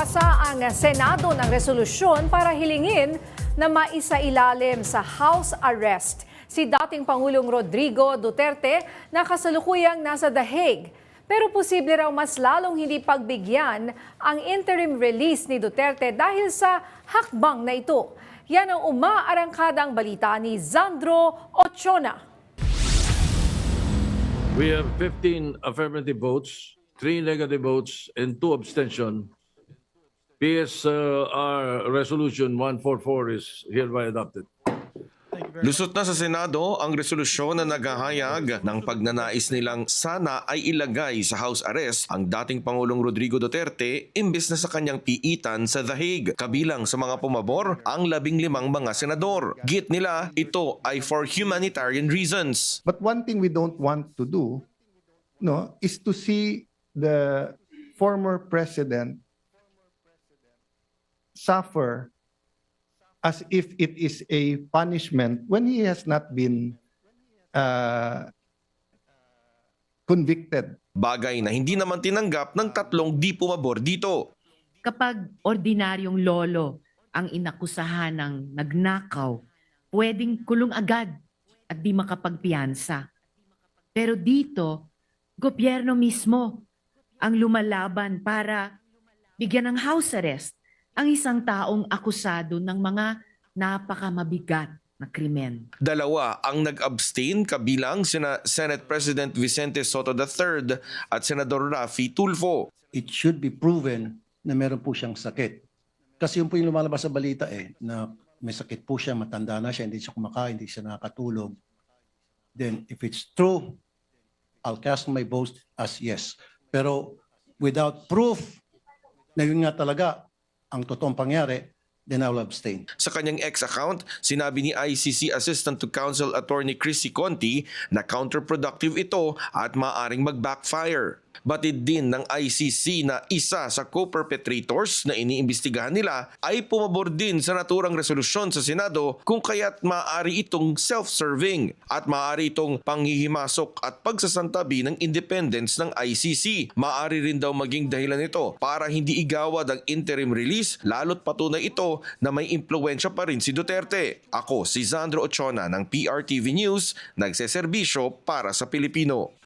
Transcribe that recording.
Nagpasa ang Senado ng resolusyon para hilingin na maisailalim sa house arrest si dating Pangulong Rodrigo Duterte na kasalukuyang nasa The Hague. Pero posible raw mas lalong hindi pagbigyan ang interim release ni Duterte dahil sa hakbang na ito. Yan ang umaarangkadang balita ni Zandro Ochona. We have 15 affirmative votes, 3 negative votes, and 2 abstention. PSR Resolution 144 is hereby adopted. Lusot na sa Senado ang resolusyon na naghahayag ng pagnanais nilang sana ay ilagay sa house arrest ang dating Pangulong Rodrigo Duterte imbes na sa kanyang piitan sa The Hague. Kabilang sa mga pumabor ang labing limang mga senador. Git nila ito ay for humanitarian reasons. But one thing we don't want to do, no, is to see the former president suffer as if it is a punishment when he has not been uh, convicted. Bagay na hindi naman tinanggap ng tatlong di pumabor dito. kapag ordinaryong lolo ang inakusahan ng nagnakaw, pwedeng kulong agad at di makapagpiyansa. Pero dito, gobyerno mismo ang lumalaban para bigyan ng house arrest ang isang taong akusado ng mga napakamabigat na krimen. Dalawa ang nag-abstain kabilang sina Senate President Vicente Soto III at Senador Rafi Tulfo. it should be proven na meron po siyang sakit. Kasi yun po yung lumalabas sa balita eh, na may sakit po siya, matanda na siya, hindi siya kumakain, hindi siya nakakatulog. Then if it's true, I'll cast my vote as yes. Pero without proof na yun nga talaga ang totoong pangyari, then I will abstain. Sa kanyang ex-account, sinabi ni ICC Assistant to Counsel Attorney Chrissy Conti na counterproductive ito at maaring mag-backfire. Batid din ng ICC na isa sa co-perpetrators na iniimbestigahan nila ay pumabor din sa naturang resolusyon sa Senado kung kaya't maaari itong self-serving at maaari itong panghihimasok at pagsasantabi ng independence ng ICC. Maaari rin daw maging dahilan ito para hindi igawad ang interim release lalo't patunay ito na may impluensya pa rin si Duterte. Ako si Zandro Ochona ng PRTV News, nagseserbisyo para sa Pilipino.